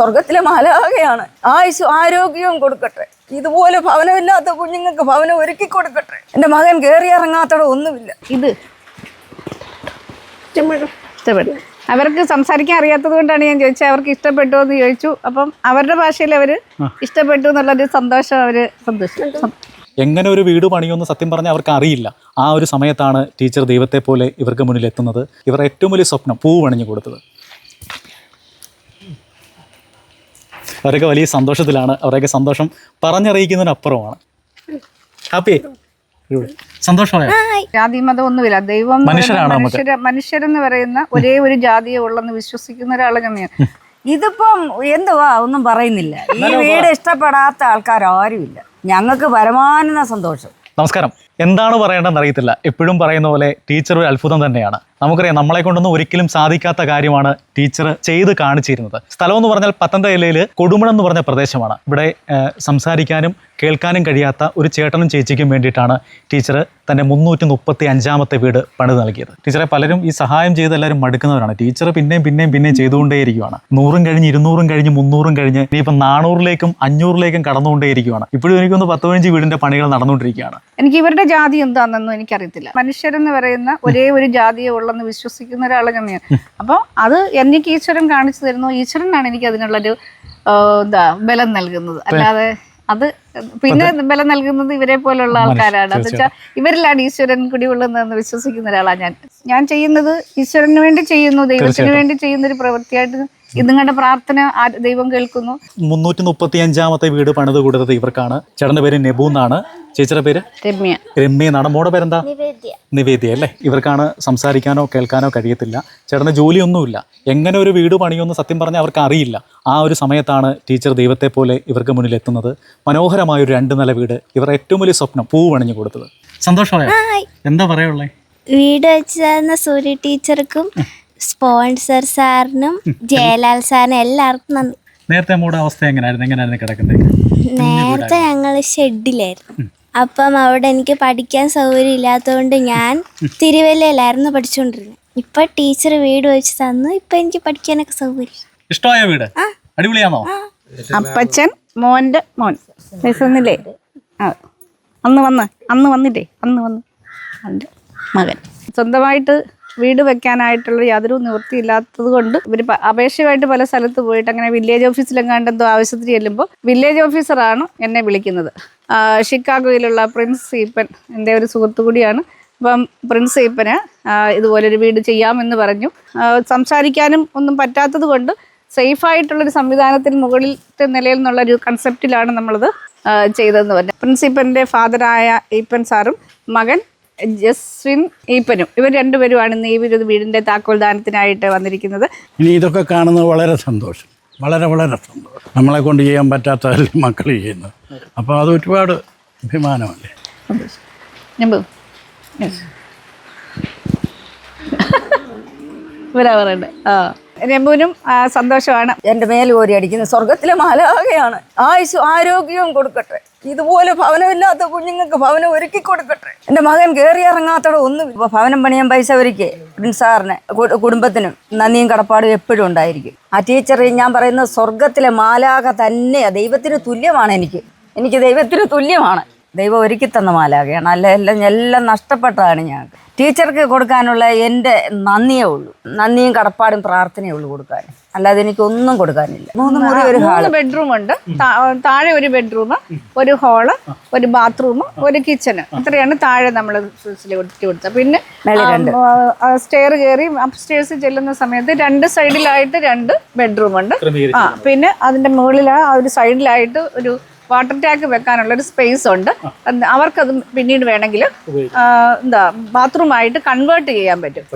സ്വർഗത്തിലെ മാലാകയാണ് ആയുസ് ആരോഗ്യവും കൊടുക്കട്ടെ. ഇതുപോലെ ഭവനമില്ലാത്ത കുഞ്ഞുങ്ങൾക്ക് ഭവനം ഒരുക്കി കൊടുക്കട്ടെ. എന്റെ മകൻ കയറി ഇറങ്ങാത്തട ഒന്നുമില്ല. ഇത് ഇഷ്ടപ്പെട്ടു. അവർക്ക് സംസാരിക്കാൻ അറിയാത്തത് കൊണ്ടാണ് ഞാൻ ചോദിച്ചത്. അവർക്ക് ഇഷ്ടപ്പെട്ടു എന്ന് ചോദിച്ചു. അപ്പം അവരുടെ ഭാഷയിൽ അവർ ഇഷ്ടപ്പെട്ടു എന്നുള്ളൊരു സന്തോഷം അവർ സന്തോഷം എങ്ങനെ ഒരു വീട് പണിയുമെന്ന് സത്യം പറഞ്ഞാൽ അവർക്ക് അറിയില്ല. ആ ഒരു സമയത്താണ് ടീച്ചർ ദൈവത്തെ പോലെ ഇവർക്ക് മുന്നിൽ എത്തുന്നത് ഇവർ ഏറ്റവും വലിയ സ്വപ്നം പൂ പണിഞ്ഞു കൊടുത്തത്. അവരൊക്കെ വലിയ സന്തോഷത്തിലാണ്. അവരൊക്കെ സന്തോഷം പറഞ്ഞറിയിക്കുന്നതിനപ്പുറമാണ്. ഹാപ്പി? സന്തോഷമായ? ജാതി മതം ഒന്നുമില്ല ദൈവം. മനുഷ്യര് മനുഷ്യരെന്ന് പറയുന്ന ഒരേ ഒരു ജാതിയെ ഉള്ളെന്ന് വിശ്വസിക്കുന്ന ഒരാളെ ഞാൻ ഇതിപ്പം എന്തുവാ? ഒന്നും പറയുന്നില്ല. ഈ വീട് ഇഷ്ടപ്പെടാത്ത ആൾക്കാർ ആരുമില്ല ഞങ്ങൾക്ക് പരമാനന്ദ സന്തോഷം. നമസ്കാരം. എന്താണ് പറയേണ്ടതെന്ന് അറിയത്തില്ല. എപ്പോഴും പറയുന്ന പോലെ ടീച്ചർ ഒരു അത്ഭുതം തന്നെയാണ്. നമുക്കറിയാം നമ്മളെ കൊണ്ടൊന്നും ഒരിക്കലും സാധിക്കാത്ത കാര്യമാണ് ടീച്ചർ ചെയ്ത് കാണിച്ചിരുന്നത്. സ്ഥലം എന്ന് പറഞ്ഞാൽ പത്തനംതിട്ട ജില്ലയിൽ കൊടുമണം എന്ന് പറഞ്ഞ പ്രദേശമാണ്. ഇവിടെ സംസാരിക്കാനും കേൾക്കാനും കഴിയാത്ത ഒരു ചേട്ടനും ചേച്ചിക്കും വേണ്ടിയിട്ടാണ് ടീച്ചർ തന്റെ മുന്നൂറ്റി മുപ്പത്തി അഞ്ചാമത്തെ വീട് പണിത് നൽകിയത്. ടീച്ചറെ പലരും ഈ സഹായം ചെയ്ത് എല്ലാവരും മടുക്കുന്നവരാണ്. ടീച്ചർ പിന്നെയും പിന്നെയും പിന്നെയും ചെയ്തുകൊണ്ടേയിരിക്കുകയാണ് നൂറും കഴിഞ്ഞ് ഇരുന്നൂറും കഴിഞ്ഞ് മുന്നൂറും കഴിഞ്ഞ് ഇനിയിപ്പം നാനൂറിലേക്കും അഞ്ഞൂറിലേക്കും കടന്നുകൊണ്ടേയിരിക്കുകയാണ് ഇപ്പോഴും എനിക്കൊന്ന് പത്ത് പതിനഞ്ച് വീടിന്റെ പണികൾ നടന്നുകൊണ്ടിരിക്കുകയാണ്. എനിക്ക് ഇവരുടെ ജാതി എന്താണെന്നൊന്നും എനിക്കറിയത്തില്ല. മനുഷ്യരെന്ന് പറയുന്ന ഒരേ ഒരു ജാതിയെ ഉള്ളെന്ന് വിശ്വസിക്കുന്ന ഒരാളാണ് തന്നെയാണ്. അപ്പോൾ അത് എനിക്ക് ഈശ്വരൻ കാണിച്ചു തരുന്നു. ഈശ്വരനാണ് എനിക്ക് അതിനുള്ളൊരു എന്താ ബലം നൽകുന്നത്. അല്ലാതെ അത് പിന്നെ ബലം നൽകുന്നത് ഇവരെ പോലുള്ള ആൾക്കാരാണ്. എന്ന് വെച്ചാൽ ഇവരിലാണ് ഈശ്വരൻ കുടികൊള്ളുന്നതെന്ന് വിശ്വസിക്കുന്ന ഒരാളാണ് ഞാൻ. ഞാൻ ചെയ്യുന്നത് ഈശ്വരന് വേണ്ടി ചെയ്യുന്നു ദൈവത്തിന് വേണ്ടി ചെയ്യുന്ന ഒരു പ്രവൃത്തിയായിട്ട് ഇത് നിങ്ങളുടെ പ്രാർത്ഥന ആ- ദൈവം കേൾക്കുന്നു. മുന്നൂറ്റി മുപ്പത്തി അഞ്ചാമത്തെ വീട് പണിത് കൊടുത്തത് ഇവർക്കാണ്. ചേട്ടന്റെ പേര് നെബു എന്നാണ്. ചേച്ചിയുടെ പേര്? രമ്യ. രമ്യ എന്നാണ്. മോടെ പേരെന്താ? നിവേദ്യ. അല്ലേ? ഇവർക്കാണ് സംസാരിക്കാനോ കേൾക്കാനോ കഴിയത്തില്ല. ചേട്ടന് ജോലിയൊന്നുമില്ല. എങ്ങനെ ഒരു വീട് പണിയുമെന്ന് സത്യം പറഞ്ഞാൽ അവർക്ക് അറിയില്ല. ആ ഒരു സമയത്താണ് ടീച്ചർ ദൈവത്തെ പോലെ ഇവർക്ക് മുന്നിൽ എത്തുന്നത് മനോഹരമായ ഒരു രണ്ട് നില വീട്. ഇവർ ഏറ്റവും വലിയ സ്വപ്നം പൂ പണിഞ്ഞു കൊടുത്തത്. സന്തോഷമായ? എന്താ പറയുള്ളേ വീട് വെച്ച് തന്ന സൂര്യ ടീച്ചർക്കും സ്പോൺസർ സാറിനും ജയലാൽ സാറിനും എല്ലാവർക്കും നന്ദി. നേരത്തെ നമ്മുടെ അവസ്ഥ എങ്ങനെയായിരുന്നു എങ്ങനെയായിരുന്നു കിടക്കുന്നത്? നേരത്തെ ഞങ്ങൾ ഷെഡിലായിരുന്നു. അപ്പം അവിടെ എനിക്ക് പഠിക്കാൻ സൗകര്യം ഇല്ലാത്തതുകൊണ്ട് ഞാൻ തിരുവല്ലയിലായിരുന്നു പഠിച്ചുകൊണ്ടിരുന്നത് ഇപ്പൊ ടീച്ചർ വീട് വെച്ച് തന്നു. ഇപ്പൊ എനിക്ക് പഠിക്കാനൊക്കെ സൗകര്യം. ഇഷ്ടമായ വീട്? അടിപൊളിയാണോ? അപ്പച്ചൻ മോന്റെ മോൻ. വയസ്സൊന്നില്ലേ അന്ന് വന്ന്. അന്ന് വന്നില്ലേ? അന്ന് വന്ന്. അവന്റെ മകൻ. സ്വന്തമായിട്ട് വീട് വെക്കാനായിട്ടുള്ള യാതൊരു നിവൃത്തിയില്ലാത്തത് കൊണ്ട് ഇവർ അപേക്ഷയുമായിട്ട് പല സ്ഥലത്ത് പോയിട്ട് അങ്ങനെ വില്ലേജ് ഓഫീസിലെങ്ങാണ്ട് എന്തോ ആവശ്യത്തിന് ചെല്ലുമ്പോൾ വില്ലേജ് ഓഫീസറാണ് എന്നെ വിളിക്കുന്നത്. ഷിക്കാഗോയിലുള്ള പ്രിൻസ് സീപ്പൻ എന്റെ ഒരു സുഹൃത്തു കൂടിയാണ്. അപ്പം പ്രിൻസ് സീപ്പന് ഇതുപോലൊരു വീട് ചെയ്യാമെന്ന് പറഞ്ഞു. സംസാരിക്കാനും ഒന്നും പറ്റാത്തത് കൊണ്ട് സേഫായിട്ടുള്ളൊരു സംവിധാനത്തിന് മുകളിലത്തെ നിലയിൽ നിന്നുള്ളൊരു കൺസെപ്റ്റിലാണ് നമ്മളത് ചെയ്തതെന്ന് പറഞ്ഞു. പ്രിൻസിപ്പലിന്റെ ഫാദറായ ഈപ്പൻ സാറും മകൻ ജസ്വിൻ ഈപ്പനും ഇവർ രണ്ടുപേരുമാണ് ഇന്ന് ഈ ഒരു വീടിന്റെ താക്കോൽദാനത്തിനായിട്ട് വന്നിരിക്കുന്നത്. ഇനി ഇതൊക്കെ കാണുന്നത് വളരെ സന്തോഷം. വളരെ വളരെ സന്തോഷം. നമ്മളെ കൊണ്ട് ചെയ്യാൻ പറ്റാത്ത മക്കൾ ചെയ്യുന്നത്. അപ്പോൾ അത് ഒരുപാട് അഭിമാനമല്ലേ? ഇവരാ പറയണ്ടേ? ആ. രംബുവിനും സന്തോഷമാണ്. എന്റെ മേൽ അടിക്കുന്നത് അടിക്കുന്ന സ്വർഗത്തിലെ മാലാകയാണ്. ആയുസ് ആരോഗ്യവും കൊടുക്കട്ടെ. ഇതുപോലെ ഭവനമില്ലാത്ത കുഞ്ഞുങ്ങൾക്ക് ഭവനം ഒരുക്കി കൊടുക്കട്ടെ. എന്റെ മകൻ കയറി ഇറങ്ങാത്തടോ ഒന്നും ഇപ്പൊ ഭവനം പണിയാൻ പൈസ ഒരുക്കി പ്രിൻസ് സാറിന് കു- കുടുംബത്തിനും നന്ദിയും കടപ്പാടും എപ്പോഴും ഉണ്ടായിരിക്കും. ആ ടീച്ചർ ഞാൻ പറയുന്നത് സ്വർഗത്തിലെ മാലാക തന്നെയാ. ദൈവത്തിന് തുല്യമാണ് എനിക്ക്. എനിക്ക് ദൈവത്തിന് തുല്യമാണ്. ദൈവം ഒരുക്കി തന്ന മാലാകയാണ് അല്ല എല്ലാം എല്ലാം നഷ്ടപ്പെട്ടതാണ് ഞാൻ. ടീച്ചർക്ക് കൊടുക്കാനുള്ള എന്റെ നന്ദിയേ ഉള്ളൂ. നന്ദിയും കടപ്പാടും പ്രാർത്ഥനയേ ഉള്ളൂ കൊടുക്കാൻ. അല്ലാതെ എനിക്കൊന്നും കൊടുക്കാനില്ല. മൂന്ന് മുറി ഒരു ഹാൾ. ബെഡ്റൂം ഉണ്ട്. താഴെ ഒരു ബെഡ്റൂം ഒരു ഹാൾ ഒരു ബാത്റൂം ഒരു കിച്ചണ്. ഇത്രയാണ് താഴെ നമ്മൾ കൊടുത്തത്. പിന്നെ സ്റ്റെയർ കയറി അപ്സ്റ്റേഴ്സ് ചെല്ലുന്ന സമയത്ത് രണ്ട് സൈഡിലായിട്ട് രണ്ട് ബെഡ്റൂം ഉണ്ട്. ആ പിന്നെ അതിന്റെ മുകളിൽ ആ ഒരു സൈഡിലായിട്ട് ഒരു വാട്ടർ ടാങ്ക് വെക്കാനുള്ള ഒരു സ്പേസ് ഉണ്ട് അവർക്കത് പിന്നീട് വേണമെങ്കിൽ എന്താ ബാത്റൂമായിട്ട് കൺവേർട്ട് ചെയ്യാൻ പറ്റും.